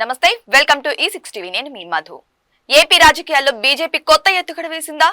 నమస్తే welcome to ఈ six TV నేను మీ మధు. ఏపీ రాజకీయాల్లో బీజేపీ కొత్త ఎత్తుగడ వేసిందా?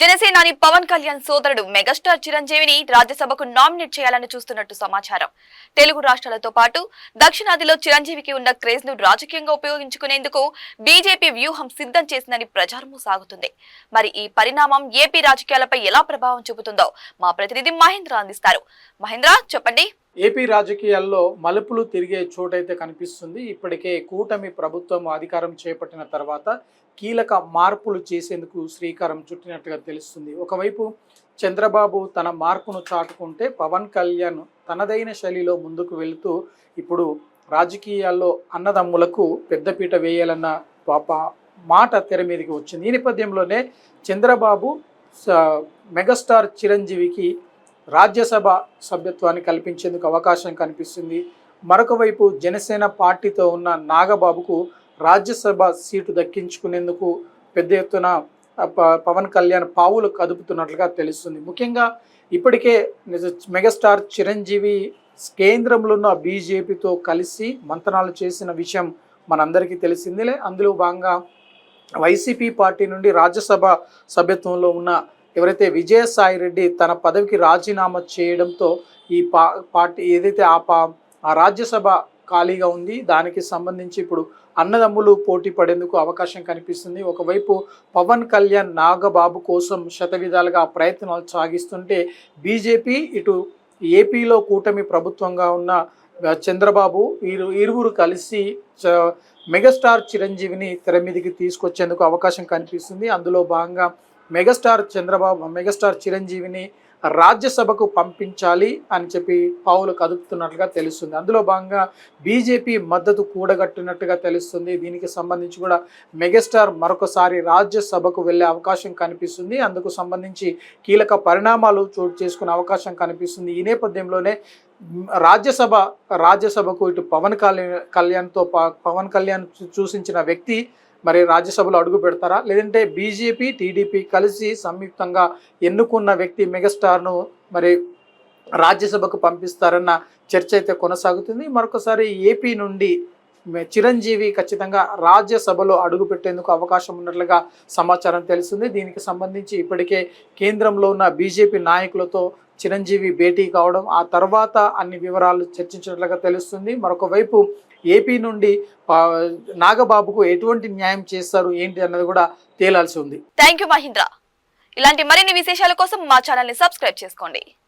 జనసేనాని పవన్ కళ్యాణ్ సోదరుడు మెగాస్టార్ చిరంజీవిని రాజ్యసభకు నామినేట్ చేయాలని చూస్తున్నట్టు సమాచారం. తెలుగు రాష్ట్రాలతో పాటు దక్షిణాదిలో చిరంజీవికి ఉన్న క్రేజ్ను రాజకీయంగా ఉపయోగించుకునేందుకు బీజేపీ వ్యూహం సిద్ధం చేసిందని ప్రచారము సాగుతుంది. మరి ఈ పరిణామం ఏపీ రాజకీయాలపై ఎలా ప్రభావం చూపుతుందో మా ప్రతినిధి మహేంద్ర అందిస్తారు. మహేంద్ర చెప్పండి. ఏపీ రాజకీయాల్లో మలుపులు తిరిగే చోటైతే కనిపిస్తుంది. ఇప్పటికే కూటమి ప్రభుత్వం అధికారం చేపట్టిన తర్వాత కీలక మార్పులు చేసేందుకు శ్రీకారం చుట్టినట్టుగా తెలుస్తుంది. ఒకవైపు చంద్రబాబు తన మార్పును చాటుకుంటే పవన్ కళ్యాణ్ తనదైన శైలిలో ముందుకు వెళుతూ ఇప్పుడు రాజకీయాల్లో అన్నదమ్ములకు పెద్దపీట వేయాలన్న పాప మాట తెర మీదకి వచ్చింది. ఈ నేపథ్యంలోనే చంద్రబాబు స- మెగాస్టార్ చిరంజీవికి రాజ్యసభ సభ్యత్వాన్ని కల్పించేందుకు అవకాశం కనిపిస్తుంది. మరొక వైపు జనసేన పార్టీతో ఉన్న నాగబాబుకు రాజ్యసభ సీటు దక్కించుకునేందుకు పెద్ద ఎత్తున ప- పవన్ కళ్యాణ్ పావులు కదుపుతున్నట్లుగా తెలుస్తుంది. ముఖ్యంగా ఇప్పటికే మెగాస్టార్ చిరంజీవి కేంద్రంలో ఉన్న బీజేపీతో కలిసి మంతనాలు చేసిన విషయం మనందరికీ తెలిసిందిలే. అందులో భాగంగా వైసీపీ పార్టీ నుండి రాజ్యసభ సభ్యత్వంలో ఉన్న ఎవరైతే విజయసాయి రెడ్డి తన పదవికి రాజీనామా చేయడంతో ఈ పా పార్టీ ఏదైతే ఆ పా ఆ రాజ్యసభ ఖాళీగా ఉంది దానికి సంబంధించి ఇప్పుడు అన్నదమ్ములు పోటీ పడేందుకు అవకాశం కనిపిస్తుంది. ఒకవైపు పవన్ కళ్యాణ్ నాగబాబు కోసం శతవిధాలుగా ప్రయత్నాలు సాగిస్తుంటే బీజేపీ ఇటు ఏపీలో కూటమి ప్రభుత్వంగా ఉన్న చంద్రబాబు వీరు ఇరువురు కలిసి చ- మెగాస్టార్ చిరంజీవిని తెర మీదకి తీసుకొచ్చేందుకు అవకాశం కనిపిస్తుంది. అందులో భాగంగా మెగాస్టార్ చంద్రబాబు మెగాస్టార్ చిరంజీవిని రాజ్యసభకు పంపించాలి అని చెప్పి పావులు కదుపుతున్నట్లుగా తెలుస్తుంది. అందులో భాగంగా బీజేపీ మద్దతు కూడగట్టినట్టుగా తెలుస్తుంది. దీనికి సంబంధించి కూడా మెగాస్టార్ మరొకసారి రాజ్యసభకు వెళ్ళే అవకాశం కనిపిస్తుంది. అందుకు సంబంధించి కీలక పరిణామాలు చోటు చేసుకునే అవకాశం కనిపిస్తుంది. ఈ నేపథ్యంలోనే రాజ్యసభ రాజ్యసభకు ఇటు పవన్ కళ్యాణ్ కళ్యాణ్తో పవన్ కళ్యాణ్ సూచించిన వ్యక్తి మరి రాజ్యసభలో అడుగు పెడతారా? లేదంటే బీజేపీ టీడీపీ కలిసి సంయుక్తంగా ఎన్నుకున్న వ్యక్తి మెగాస్టార్ను మరి రాజ్యసభకు పంపిస్తారన్న చర్చ అయితే కొనసాగుతుంది. మరొకసారి ఏపీ నుండి చిరంజీవి ఖచ్చితంగా రాజ్యసభలో అడుగు పెట్టేందుకు అవకాశం ఉన్నట్లుగా సమాచారం తెలుస్తుంది. దీనికి సంబంధించి ఇప్పటికే కేంద్రంలో ఉన్న బీజేపీ నాయకులతో చిరంజీవి భేటీ కావడం ఆ తర్వాత అన్ని వివరాలు చర్చించినట్లుగా తెలుస్తుంది. మరొక వైపు ఏపీ నుండి నాగబాబుకు ఎటువంటి న్యాయం చేస్తారు ఏంటి అన్నది కూడా తేలాల్సి ఉంది. Thank you Mahendra. ఇలాంటి మరిన్ని విశేషాల కోసం మా ఛానల్ని సబ్స్క్రైబ్ చేసుకోండి.